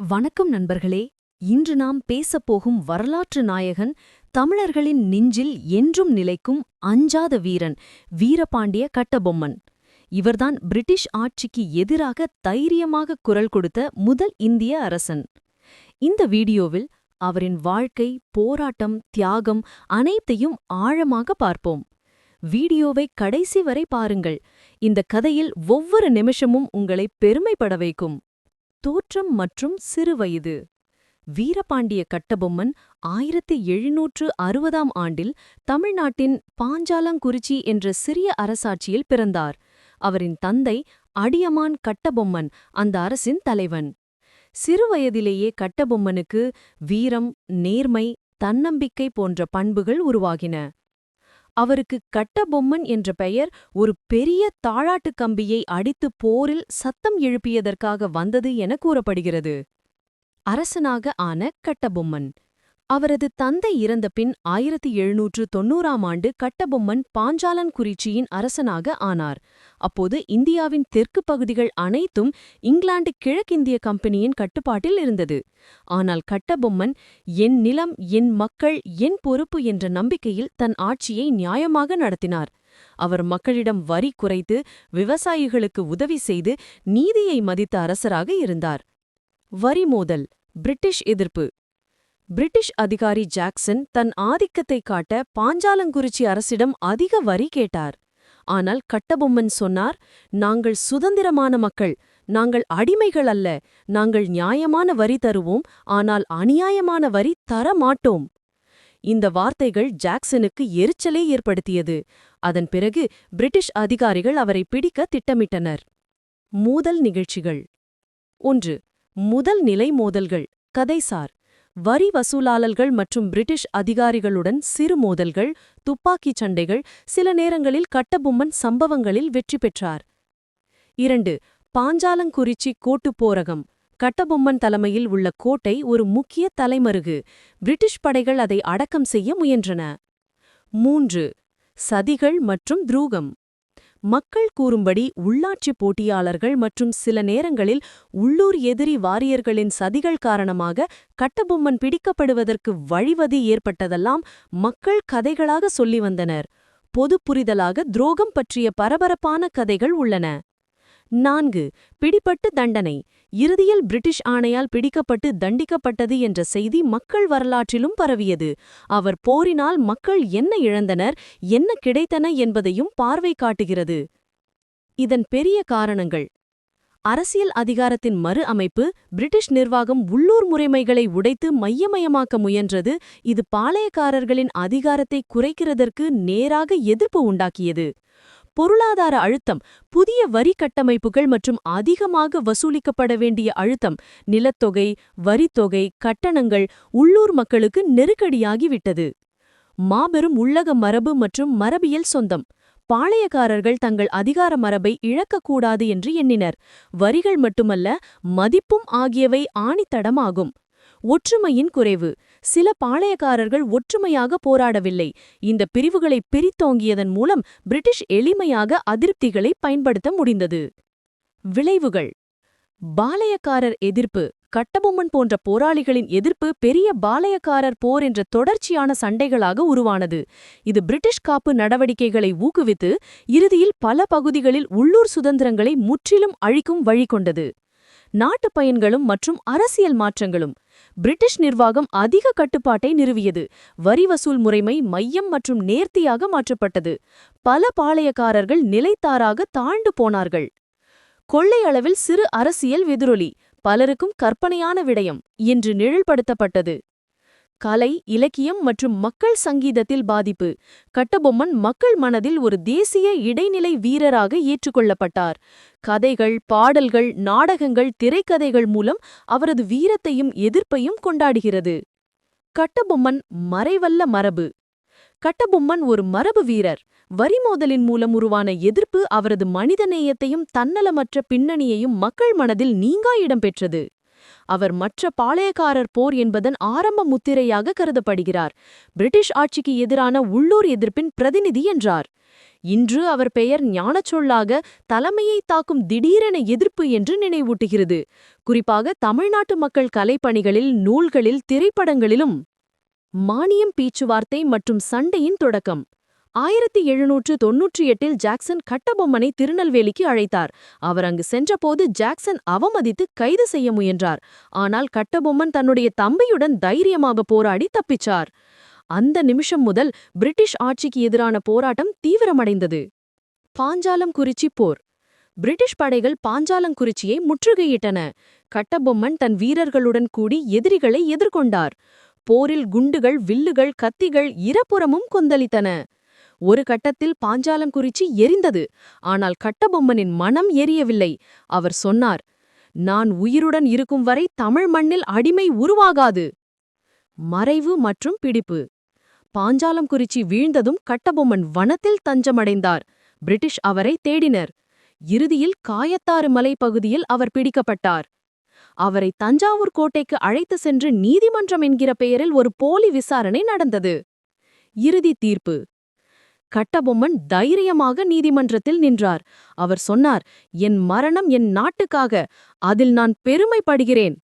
வணக்கம் நண்பர்களே. இன்று நாம் பேசப்போகும் வரலாற்று நாயகன் தமிழர்களின் நெஞ்சில் என்றும் நிலைக்கும் அஞ்சாத வீரன் வீரபாண்டிய கட்டபொம்மன். இவர்தான் பிரிட்டிஷ் ஆட்சிக்கு எதிராக தைரியமாக குரல் கொடுத்த முதல் இந்திய அரசன். இந்த வீடியோவில் அவரின் வாழ்க்கை போராட்டம் தியாகம் அனைத்தையும் ஆழமாக பார்ப்போம். வீடியோவை கடைசி வரை பாருங்கள். இந்த கதையில் ஒவ்வொரு நிமிஷமும் உங்களை பெருமைப்பட வைக்கும். தோற்றம் மற்றும் சிறுவயது வீரபாண்டிய கட்டபொம்மன் ஆயிரத்தி எழுநூற்று அறுபதாம் ஆண்டில் தமிழ்நாட்டின் பாஞ்சாலங்குறிச்சி என்ற சிறிய அரசாட்சியில் பிறந்தார். அவரின் தந்தை அடியமான் கட்டபொம்மன் அந்த அரசின் தலைவன். சிறுவயதிலேயே கட்டபொம்மனுக்கு வீரம் நேர்மை தன்னம்பிக்கை போன்ற பண்புகள் உருவாகின. அவருக்கு கட்டபொம்மன் என்ற பெயர் ஒரு பெரிய தாளாட்டுக் கம்பியை அடித்து போரில் சத்தம் எழுப்பியதற்காக வந்தது என கூறப்படுகிறது. அரசனாக ஆன கட்டபொம்மன். அவரது தந்தை இறந்தபின் ஆயிரத்தி எழுநூற்று தொன்னூறாம் ஆண்டு கட்டபொம்மன் பாஞ்சாலன் குறிச்சியின் அரசனாக ஆனார். அப்போது இந்தியாவின் தெற்கு பகுதிகள் அனைத்தும் இங்கிலாந்து கிழக்கிந்திய கம்பெனியின் கட்டுப்பாட்டில் இருந்தது. ஆனால் கட்டபொம்மன் என் நிலம் என் மக்கள் என் பொறுப்பு என்ற நம்பிக்கையில் தன் ஆட்சியை நியாயமாக நடத்தினார். அவர் மக்களிடம் வரி குறைத்து விவசாயிகளுக்கு உதவி செய்து நீதியை மதித்த அரசராக இருந்தார். வரி மோதல் பிரிட்டிஷ் எதிர்ப்பு. பிரிட்டிஷ் அதிகாரி ஜாக்சன் தன் ஆதிக்கத்தை காட்ட பாஞ்சாலங்குறிச்சி அரசிடம் அதிக வரி கேட்டார். ஆனால் கட்டபொம்மன் சொன்னார் நாங்கள் சுதந்திரமான மக்கள் நாங்கள் அடிமைகள் அல்ல நாங்கள் நியாயமான வரி தருவோம் ஆனால் அநியாயமான வரி தர மாட்டோம். இந்த வார்த்தைகள் ஜாக்சனுக்கு எரிச்சலே ஏற்படுத்தியது. அதன் பிறகு பிரிட்டிஷ் அதிகாரிகள் அவரை பிடிக்க திட்டமிட்டனர். மூதல் நிகழ்ச்சிகள். ஒன்று. முதல் நிலை மோதல்கள். கதைசார் வரி வசூலாளர்கள் மற்றும் பிரிட்டிஷ் அதிகாரிகளுடன் சிறு மோதல்கள் துப்பாக்கிச் சண்டைகள் சில நேரங்களில் கட்டபொம்மன் சம்பவங்களில் வெற்றி பெற்றார். இரண்டு பாஞ்சாலங்குறிச்சி கோட்டுப் போரகம். கட்டபொம்மன் தலைமையில் உள்ள கோட்டை ஒரு முக்கிய தலைமருகு. பிரிட்டிஷ் படைகள் அதை அடக்கம் செய்ய முயன்றன. மூன்று சதிகள் மற்றும் துரூகம். மக்கள் கூறும்படி உள்ளாட்சி போட்டியாளர்கள் மற்றும் சில நேரங்களில் உள்ளூர் எதிரி வாரியர்களின் சதிகள் காரணமாக கட்டபொம்மன் பிடிக்கப்படுவதற்கு வழிவதி ஏற்பட்டதெல்லாம் மக்கள் கதைகளாக சொல்லி வந்தனர். பொது புரிதலாக துரோகம் பற்றிய பரபரப்பான கதைகள் உள்ளன. நான்கு பிடிபட்டு தண்டனை. இறுதியில் பிரிட்டிஷ் ஆணையால் பிடிக்கப்பட்டு தண்டிக்கப்பட்டது என்ற செய்தி மக்கள் வரலாற்றிலும் பரவியது. அவர் போரினால் மக்கள் என்ன இழந்தனர் என்ன கிடைத்தன என்பதையும் பார்வை காட்டுகிறது. இதன் பெரிய காரணங்கள். அரசியல் அதிகாரத்தின் மறு அமைப்பு பிரிட்டிஷ் நிர்வாகம் உள்ளூர் முறைமைகளை உடைத்து மையமயமாக்க முயன்றது இது பாளையக்காரர்களின் அதிகாரத்தை குறைக்கிறதற்கு நேராக எதிர்ப்பு உண்டாக்கியது. பொருளாதார அழுத்தம் புதிய வரி கட்டமைப்புகள் மற்றும் அதிகமாக வசூலிக்கப்பட வேண்டிய அழுத்தம் நிலத்தொகை வரித்தொகை கட்டணங்கள் உள்ளூர் மக்களுக்கு நெருக்கடியாகிவிட்டது மாபெரும் உள்ளக மரபு மற்றும் மரபியல் சொந்தம். பாளையக்காரர்கள் தங்கள் அதிகார மரபை இழக்கக்கூடாது என்று எண்ணினர். வரிகள் மட்டுமல்ல மதிப்பும் ஆகியவை ஆணித்தடமாகும். ஒற்றுமையின் குறைவு. சில பாளையக்காரர்கள் ஒற்றுமையாக போராடவில்லை. இந்த பிரிவுகளை பிரித்தோங்கியதன் மூலம் பிரிட்டிஷ் எளிமையாக அதிருப்திகளை பயன்படுத்த முடிந்தது. விளைவுகள். பாளையக்காரர் எதிர்ப்பு. கட்டபொம்மன் போன்ற போராளிகளின் எதிர்ப்பு பெரிய பாளையக்காரர் போர் என்ற தொடர்ச்சியான சண்டைகளாக உருவானது. இது பிரிட்டிஷ் காப்பு நடவடிக்கைகளை ஊக்குவித்து இறுதியில் பல பகுதிகளில் உள்ளூர் சுதந்திரங்களை முற்றிலும் அழிக்கும் வழி கொண்டது. நாட்டுப் பயன்களும் மற்றும் அரசியல் மாற்றங்களும். பிரிட்டிஷ் நிர்வாகம் அதிக கட்டுப்பாட்டை நிறுவியது. வரி வசூல் முறைமை மையம் மற்றும் நேர்த்தியாக மாற்றப்பட்டது. பல பாளையக்காரர்கள் நிலைத்தாராக தாண்டு போனார்கள். கொள்ளை அளவில் சிறு அரசியல் வெதுரொலி பலருக்கும் கற்பனையான விடயம் என்று நிழல்படுத்தப்பட்டது. கலை இலக்கியம் மற்றும் மக்கள் சங்கீதத்தில் பாதிப்பு. கட்டபொம்மன் மக்கள் மனதில் ஒரு தேசிய இடைநிலை வீரராக ஏற்றுக்கொள்ளப்பட்டார். கதைகள் பாடல்கள் நாடகங்கள் திரைக்கதைகள் மூலம் அவரது வீரத்தையும் எதிர்ப்பையும் கொண்டாடுகிறது. கட்டபொம்மன் மறைவல்ல மரபு. கட்டபொம்மன் ஒரு மரபு வீரர். வரிமோதலின் மூலம் உருவான எதிர்ப்பு அவரது மனிதநேயத்தையும் தன்னலமற்ற பின்னணியையும் மக்கள் மனதில் நீங்கா இடம்பெற்றது. அவர் மற்ற பாளையக்காரர் போர் என்பதன் ஆரம்ப முத்திரையாக கருதப்படுகிறார். பிரிட்டிஷ் ஆட்சிக்கு எதிரான உள்ளூர் எதிர்ப்பின் பிரதிநிதி என்றார். இன்று அவர் பெயர் ஞானச்சொல்லாக தலைமையை தாக்கும் திடீரென எதிர்ப்பு என்று நினைவூட்டுகிறது. குறிப்பாக தமிழ்நாட்டு மக்கள் கலைப்பணிகளில் நூல்களில் திரைப்படங்களிலும் மானியம் பேச்சுவார்த்தை மற்றும் சண்டையின் தொடக்கம். ஆயிரத்தி எழுநூற்று தொன்னூற்றி எட்டில் ஜாக்சன் கட்டபொம்மனை திருநெல்வேலிக்கு அழைத்தார். அவர் அங்கு சென்றபோது ஜாக்சன் அவமதித்து கைது செய்ய முயன்றார். ஆனால் கட்டபொம்மன் தன்னுடைய தம்பியுடன் தைரியமாக போராடி தப்பிச்சார். அந்த நிமிஷம் முதல் பிரிட்டிஷ் ஆட்சிக்கு எதிரான போராட்டம் தீவிரமடைந்தது. பாஞ்சாலங்குறிச்சி போர். பிரிட்டிஷ் படைகள் பாஞ்சாலங்குறிச்சியை முற்றுகையிட்டன. கட்டபொம்மன் தன் வீரர்களுடன் கூடி எதிரிகளை எதிர்கொண்டார். போரில் குண்டுகள் வில்லுகள் கத்திகள் இருபுறமும் கொந்தளித்தன. ஒரு கட்டத்தில் பாஞ்சாலம் குறிச்சி எரிந்தது. ஆனால் கட்டபொம்மனின் மனம் எரியவில்லை. அவர் சொன்னார் நான் உயிருடன் இருக்கும் வரை தமிழ் மண்ணில் அடிமை உருவாகாது. மறைவு மற்றும் பிடிப்பு. பாஞ்சாலம் குறிச்சி வீழ்ந்ததும் கட்டபொம்மன் வனத்தில் தஞ்சமடைந்தார். பிரிட்டிஷ் அவரை தேடினர். இறுதியில் காயத்தாறு மலைப்பகுதியில் அவர் பிடிக்கப்பட்டார். அவரை தஞ்சாவூர் கோட்டைக்கு அழைத்து சென்று நீதிமன்றம் என்கிற பெயரில் ஒரு போலி விசாரணை நடந்தது. இறுதி தீர்ப்பு. கட்டபொம்மன் தைரியமாக நீதிமன்றத்தில் நின்றார். அவர் சொன்னார் என் மரணம் என் நாட்டுக்காக அதில் நான் பெருமைப்படுகிறேன்.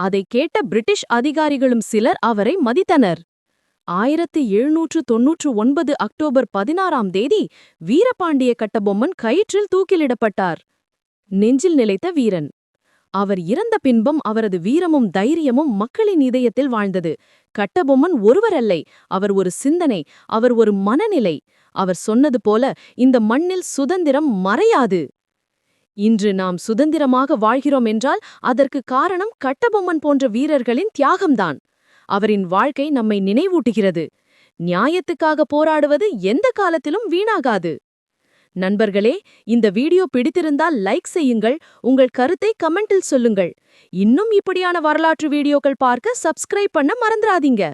அதை கேட்ட பிரிட்டிஷ் அதிகாரிகளும் சிலர் அவரை மதித்தனர். ஆயிரத்து எழுநூற்று தொன்னூற்று ஒன்பது அக்டோபர் பதினாறாம் தேதி வீரபாண்டிய கட்டபொம்மன் கயிற்றில் தூக்கிலிடப்பட்டார். நெஞ்சில் நிலைத்த வீரன். அவர் இறந்த பின்பும் அவரது வீரமும் தைரியமும் மக்களின் இதயத்தில் வாழ்ந்தது. கட்டபொம்மன் ஒருவரல்லை. அவர் ஒரு சிந்தனை அவர் ஒரு மனநிலை. அவர் சொன்னது போல இந்த மண்ணில் சுதந்திரம் மறையாது. இன்று நாம் சுதந்திரமாக வாழ்கிறோம் என்றால் அதற்கு காரணம் கட்டபொம்மன் போன்ற வீரர்களின் தியாகம்தான். அவரின் வாழ்க்கை நம்மை நினைவூட்டுகிறது. நியாயத்துக்காக போராடுவது எந்த காலத்திலும் வீணாகாது. நண்பர்களே இந்த வீடியோ பிடித்திருந்தால் லைக் செய்யுங்கள் உங்கள் கருத்தை கமெண்டில் சொல்லுங்கள். இன்னும் இப்படியான வரலாற்று வீடியோக்கள் பார்க்க சப்ஸ்கிரைப் பண்ண மறந்துடாதீங்க